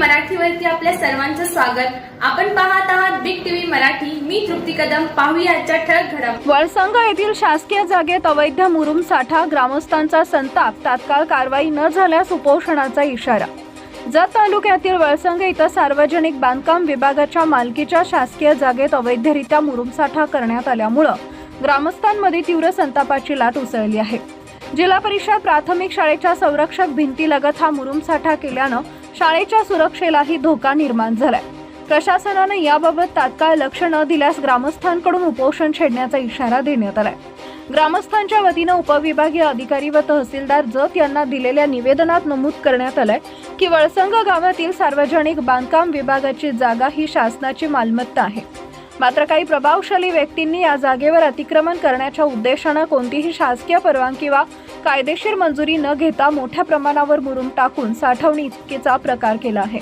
मराठीवरती आपल्या सर्वांचं स्वागत. आपण पाहत आहात बिग टीव्ही मराठी. मी तृप्ती कदम. पाहूया ठळक घडम वळसंग येथील शासकीय जागेत अवैध मुरुम साठा ग्रामस्थांचा संताप. तात्काळ कारवाई न झाल्यास उपोषणाचा इशारा. जत तालुक्यातील वळसंग इथं सार्वजनिक बांधकाम विभागाच्या मालकीच्या शासकीय जागेत अवैधरित्या मुरुम साठा करण्यात आल्यामुळं ग्रामस्थांमध्ये तीव्र संतापाची लाट उसळली आहे. जिल्हा परिषद प्राथमिक शाळेच्या संरक्षक भिंतीलगत हा मुरुम साठा केल्यानं शाळेच्या सुरक्षेलाही धोका निर्माण झालाय. प्रशासनानं याबाबत तात्काळ लक्ष न दिल्यास ग्रामस्थांकडून उपोषण छेडण्याचा इशारा देण्यात आलाय. ग्रामस्थांच्या वतीनं उपविभागीय अधिकारी व तहसीलदार जत यांना दिलेल्या निवेदनात नमूद करण्यात आलंय की वळसंग गावातील सार्वजनिक बांधकाम विभागाची जागा ही शासनाची मालमत्ता आहे. मात्र काही प्रभावशाली व्यक्तींनी या जागेवर अतिक्रमण करण्याच्या उद्देशानं कोणतीही शासकीय परवानगी वा कायदेशीर मंजुरी न घेता मोठ्या प्रमाणावर मुरुम टाकून साठवणुकीचा प्रकार केला आहे.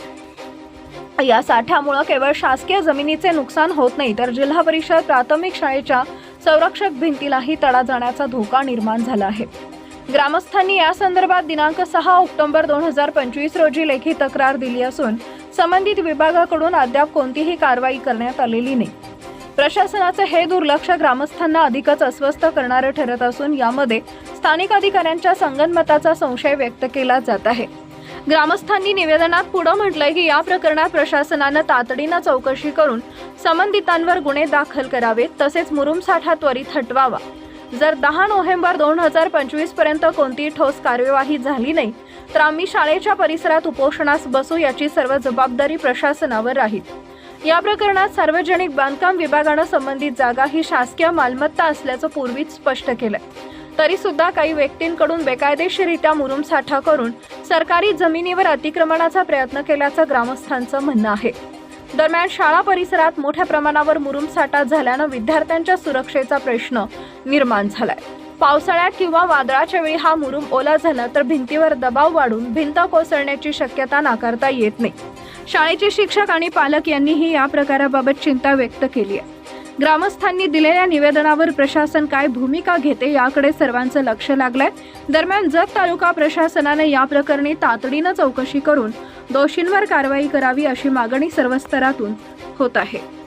या साठ्यामुळे केवळ शासकीय जमिनीचे नुकसान होत नाही तर जिल्हा परिषद प्राथमिक शाळेच्या संरक्षक भिंतीलाही तडा जाण्याचा धोका निर्माण झाला आहे. ग्रामस्थांनी या संदर्भात दिनांक सहा ऑक्टोबर दोन हजार पंचवीस रोजी लेखी तक्रार दिली असून संबंधित विभागाकडून अद्याप कोणतीही कारवाई करण्यात आलेली नाही. प्रशासनाचे हे दुर्लक्ष ग्रामस्थांना अधिकच अस्वस्थ करणारे ठरत असून यामध्ये स्थानिक अधिकाऱ्यांच्या संगनमताचा संशय व्यक्त केला जात आहे. ग्रामस्थांनी निवेदनात पुढं म्हटलंय की या प्रकरणात प्रशासनानं तातडीनं चौकशी करून संबंधितांवर गुन्हे दाखल करावेत तसेच मुरुम साठा त्वरित हटवावा. जर दहा नोव्हेंबर दोन हजार पंचवीसपर्यंत कोणतीही ठोस कार्यवाही झाली नाही तर आम्ही शाळेच्या परिसरात उपोषणास बसू याची सर्व जबाबदारी प्रशासनावर राहील. या प्रकरणात सार्वजनिक बांधकाम विभागानं संबंधित जागा ही शासकीय मालमत्ता असल्याचं पूर्वीच स्पष्ट केलंय. तरी सुद्धा काही व्यक्तींकडून बेकायदेशीरित्या मुरुम साठा करून सरकारी जमिनीवर अतिक्रमणाचा प्रयत्न केल्याचं ग्रामस्थांचं म्हणणं आहे. दरम्यान शाळा परिसरात मोठ्या प्रमाणावर मुरुम साठा झाल्यानं विद्यार्थ्यांच्या सुरक्षेचा प्रश्न निर्माण झालाय. पावसाळ्यात किंवा वादळाच्या वेळी हा मुरुम ओला झाला तर भिंतीवर दबाव वाढून भिंत कोसळण्याची शक्यता नाकारता येत नाही. शाळेचे शिक्षक आणि पालक यांनीही या प्रकाराबाबत चिंता व्यक्त केली आहे. ग्रामस्थांनी दिलेल्या निवेदनावर प्रशासन काय भूमिका घेते याकडे सर्वांचं लक्ष लागलंय. दरम्यान जत तालुका प्रशासनाने या प्रकरणी तातडीनं चौकशी करून दोषींवर कारवाई करावी अशी मागणी सर्व स्तरातून होत आहे.